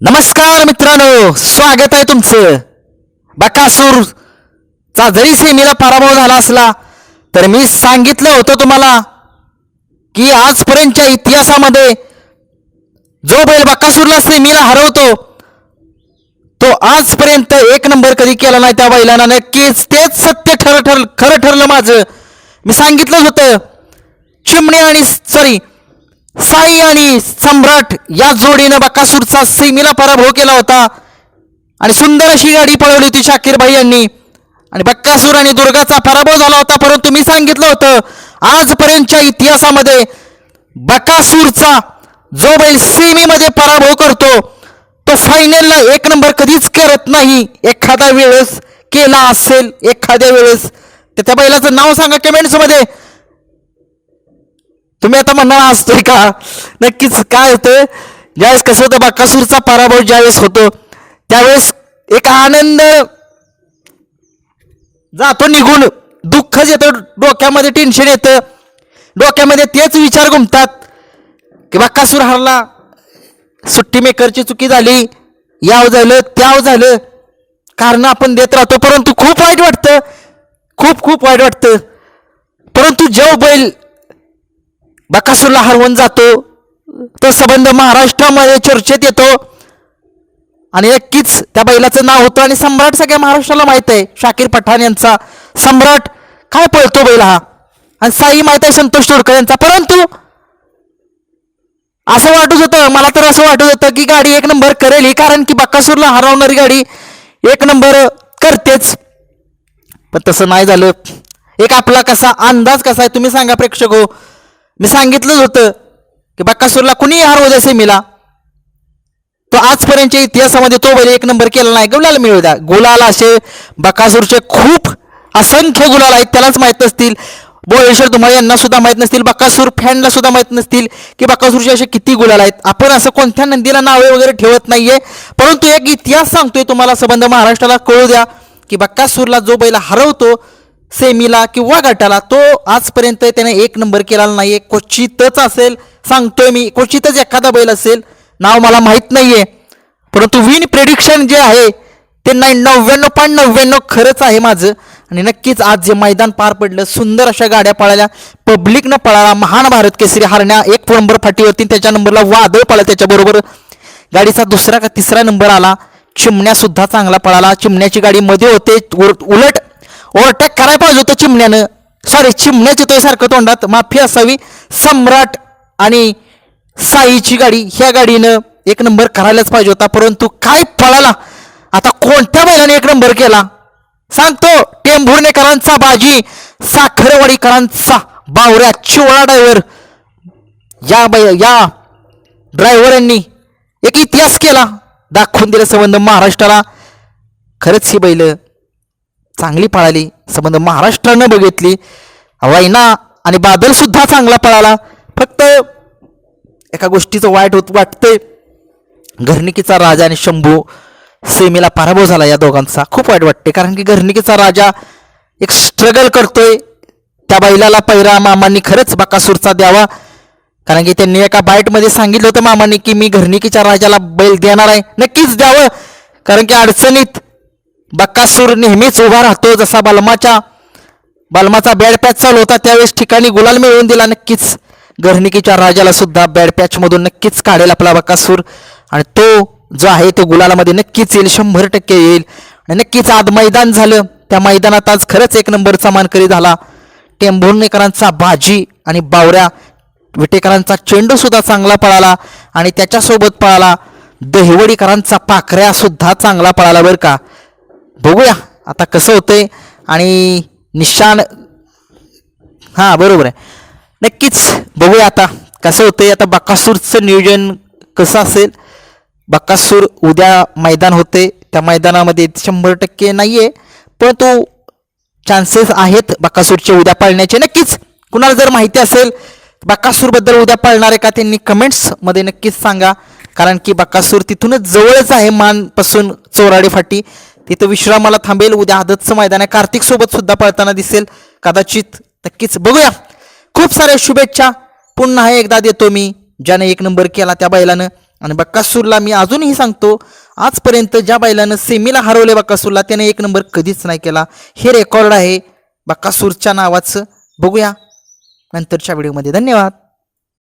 नमस्कार मित्रांनो स्वागत आहे तुमचं. बकासूर चा जरी सेमीला पराभव झाला असला तर मी सांगितलं होतं तुम्हाला की आजपर्यंतच्या इतिहासामध्ये जो बैल बकासूरला सेमीला हरवतो तो आजपर्यंत एक नंबर कधी केला नाही त्या बैलानं. नक्कीच तेच सत्य ठर ठर खरं ठरलं माझं. मी सांगितलंच होतं चिमणे आणि सॉरी साई आणि सम्राट या जोडीनं बकासूरचा सेमीला पराभव केला होता. आणि सुंदर अशी गाडी पळवली होती शाकीर भाई यांनी. आणि बक्कासूर आणि दुर्गाचा पराभव झाला होता परंतु मी सांगितलं होतं आजपर्यंतच्या इतिहासामध्ये बकासूरचा जो बैल सेमीमध्ये पराभव करतो तो फायनलला एक नंबर कधीच करत नाही. एखादा वेळेस केला असेल एखाद्या वेळेस. तर त्या बैलाचं नाव सांगा कमेंट्समध्ये. तुम्ही आता म्हणणार असतोय का? नक्कीच काय होतं ज्यावेळेस कसं होतं बाकासूरचा पराभव ज्यावेळेस होतो त्यावेळेस एक आनंद जातो निघून. दुःखच येतं डोक्यामध्ये टेन्शन येतं. डोक्यामध्ये तेच विचार घुमतात की बाकासूर हरला. सुट्टी मेकरची चुकी झाली. याव झालं त्याव झालं. कारण आपण देत राहतो परंतु खूप वाईट वाटतं. खूप खूप वाईट वाटतं. परंतु जेव बैल बकासूरला हरवून जातो. तो संबंध महाराष्ट्रामध्ये चर्चेत येतो. आणि नक्कीच त्या बैलाचं नाव होतं आणि सम्राट सगळ्या महाराष्ट्राला माहीत आहे. शाकीर पठाण यांचा. सम्राट काय पळतो बैल हा? आणि साई माहीत आहे संतोष तोडकर यांचा. परंतु असं वाटत होतं मला तर असं वाटत होतं की गाडी एक नंबर करेल ही कारण की बक्कासूरला हरवणारी गाडी एक नंबर करतेच. पण तसं नाही झालं. एक आपला कसा अंदाज कसा आहे तुम्ही सांगा प्रेक्षक हो. मी सांगितलंच होतं की बक्कासूरला कुणीही हरवू द्या सेमीला तो आजपर्यंतच्या इतिहासामध्ये तो बैल एक नंबर केला नाही. गुलाल मिळू द्या. गुलाल असे बकासूरचे खूप असंख्य गुलाल आहेत त्यालाच माहीत नसतील. बोळेश्वर तुम्हाला यांना सुद्धा माहीत नसतील बकासूर फॅनला सुद्धा माहीत नसतील की बकासूरचे असे किती गुलाल आहेत. आपण असं कोणत्या नंदीला नावे वगैरे ठेवत नाहीये. परंतु एक इतिहास सांगतोय तुम्हाला संबंध महाराष्ट्राला कळू द्या की बक्कासूरला जो बैल हरवतो सेमीला किंवा गटाला तो आजपर्यंत त्याने एक नंबर केलेला नाहीये. क्वचितच असेल सांगतोय मी क्वचितच एखादा बैल असेल नाव मला माहीत नाहीये. परंतु विन प्रेडिक्शन जे आहे ते नाही नव्याण्णव पॉईंट नव्याण्णव खरंच आहे माझं. आणि नक्कीच आज जे मैदान पार पडलं सुंदर अशा गाड्या पळाल्या. पब्लिकनं पळाला महान भारत केसरी हरण्या एक नंबर फाटीवरती त्याच्या नंबरला वादळ पळला त्याच्याबरोबर. गाडीचा दुसरा का तिसरा नंबर आला चिमण्या सुद्धा चांगला पळाला. चिमण्याची गाडी मध्ये होते उलट ओव्हरटेक करायला पाहिजे होतं चिमण्यानं. सॉरी चिमण्याची तो सारखं तोंडात माफी असावी. सम्राट आणि साईची गाडी ह्या गाडीनं एक नंबर करायलाच पाहिजे होता. परंतु काय पळाला आता कोणत्या बैलाने एक नंबर केला? सांगतो टेंभुर्णेकरांचा बाजी साखरवाडीकरांचा बावऱ्या चिवळा ड्रायव्हर या बै या ड्रायव्हरांनी एक इतिहास केला. दाखवून दिला संबंध महाराष्ट्राला. खरंच ही बैल चांगली पळाली संबंध महाराष्ट्रानं बघितली. वैना आणि बादलसुद्धा चांगला पळाला. फक्त एका गोष्टीचं वाईट होत वाटते घरणिकीचा राजा आणि शंभू सेमीला पराभव झाला या दोघांचा. खूप वाईट वाटते कारण की घरणिकीचा राजा एक स्ट्रगल करतोय. त्या बैलाला पैरा मामांनी खरंच बकासूरचा द्यावा. कारण की त्यांनी एका बाईटमध्ये सांगितलं होतं मामांनी की मी घरणिकीच्या राजाला बैल देणार आहे. नक्कीच द्यावं. कारण की अडचणीत बक्कासूर नेहमीच उभा राहतो जसा बलमाच्या बलमाचा बॅड पॅच चालू होता त्यावेळेस ठिकाणी गुलाल मिळवून दिला नक्कीच. घरणिकीच्या राजाला सुद्धा बॅड पॅचमधून नक्कीच काढेल आपला बक्कासूर आणि तो जो आहे तो गुलालामध्ये नक्कीच येईल शंभर टक्के येईल. आणि नक्कीच आज मैदान झालं. त्या मैदानात आज खरंच एक नंबरचा मानकरी झाला. टेंभुर्णेकरांचा बाजी आणि बावऱ्या विटेकरांचा चेंडू सुद्धा चांगला पळाला आणि त्याच्यासोबत पळाला. दहिवडीकरांचा पाखऱ्या सुद्धा चांगला पळाला बरं का. बघूया. आता कसं होतंय आणि निशान हां बरोबर आहे. नक्कीच बघूया आता कसं होतंय. आता बकासूरचं नियोजन कसं असेल? बकासूर उद्या मैदान होते त्या मैदानामध्ये शंभर टक्के नाही आहे पण तो चान्सेस आहेत बकासूरचे उद्या पाळण्याचे. नक्कीच कुणाला जर माहिती असेल बकासूरबद्दल उद्या पाळणार आहे का त्यांनी कमेंट्समध्ये नक्कीच सांगा. कारण की बकासूर तिथूनच जवळच आहे मानपासून चोराडी फाटी तिथं विश्रामाला थांबेल. उद्या आदतचं मैदान आहे. कार्तिक सोबत सुद्धा पळताना दिसेल. कदाचित नक्कीच बघूया. खूप साऱ्या शुभेच्छा. पुन्हा एकदा देतो मी. ज्याने एक नंबर केला त्या बैलानं. आणि बक्कासूरला मी अजूनही सांगतो आजपर्यंत ज्या बैलानं सेमीला हरवले बक्कासूरला त्याने एक नंबर कधीच नाही केला. हे रेकॉर्ड आहे बक्कासूरच्या नावाचं. बघूया. नंतरच्या व्हिडिओमध्ये. धन्यवाद.